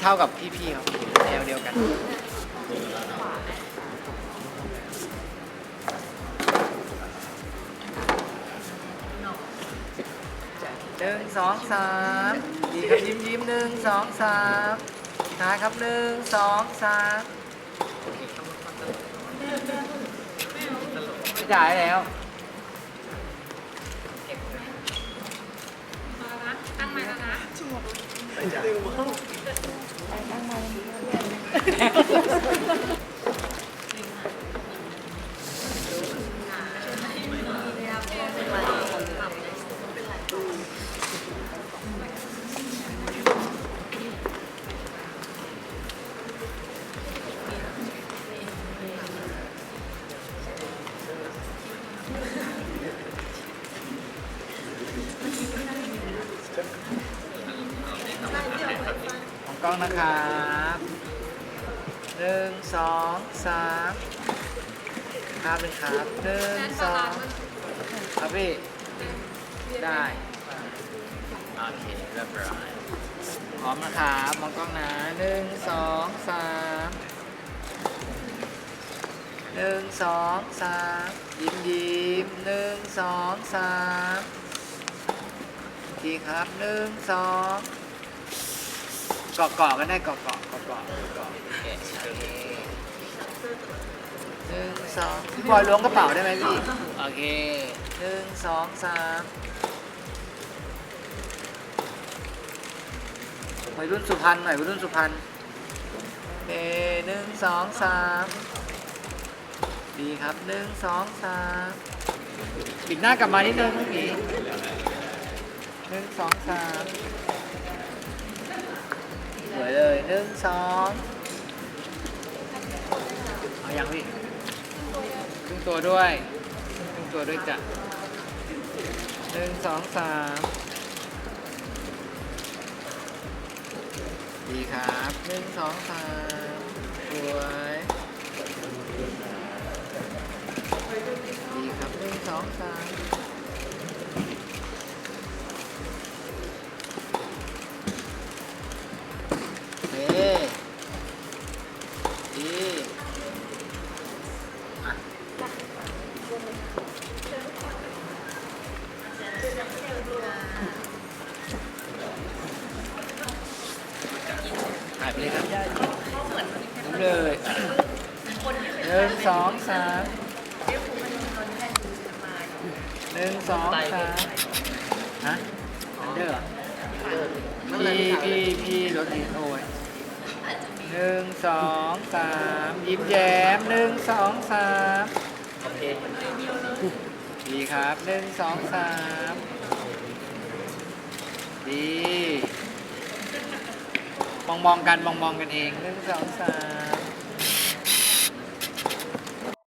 เท่ากับพี่ๆเขาแนวเดียวกัน หนึ่งสองสามดีครับยิ้มยิ้มหนึ่งสองสามช้าครับหนึ่งสองสามจ่ายแล้ว ตั้งมาแล้วนะของก ล้องนะครับหนึ่งสองสามครับเป็นครับหนึ่งสองครับพี่ได้โอเคเรียบร้อยพร้อมนะครับมองกล้องนะหนึ่งสองสามหนึ่งสองสามยิ้มยิ้มหนึ่งสองสามดีครับหนึ่งสองเกาะเกาะๆกันได้เกาะเกาะเกาะเกาะเกโอเคหนึ่งสองพี่บอยล้วงกระเป๋าได้ไหมพี่โอเคหนึ่งสองสามวัยรุ่นสุพรรณหน่อยวัยรุ่นสุพรรณโอเคหนึ่งสองสามดีครับหนึ่งสองสามปิดหน้ากลับมานิดนึงพี่หมีหนึ่งสองสาม วยเลยหนึ่งสองเอายังพี่ครึ่งตัวด้วยครึ่งตัวด้วยจ้ะหนึ่งสองสามดีครับหนึ่งสองสามตัว ดีอะหายไปเลยครับผมเลยหนึ่งสองสามหนึ่งสองสามฮะอันเดอร์เหรอพี่พี่พี่รถดีโอ้ย หนึ่งสองสามยิ้มแย้มหนึ่งสองสามโอเคดีครับหนึ่งสองสามดีมองมองกันมองมองกันเองหนึ่งสองสาม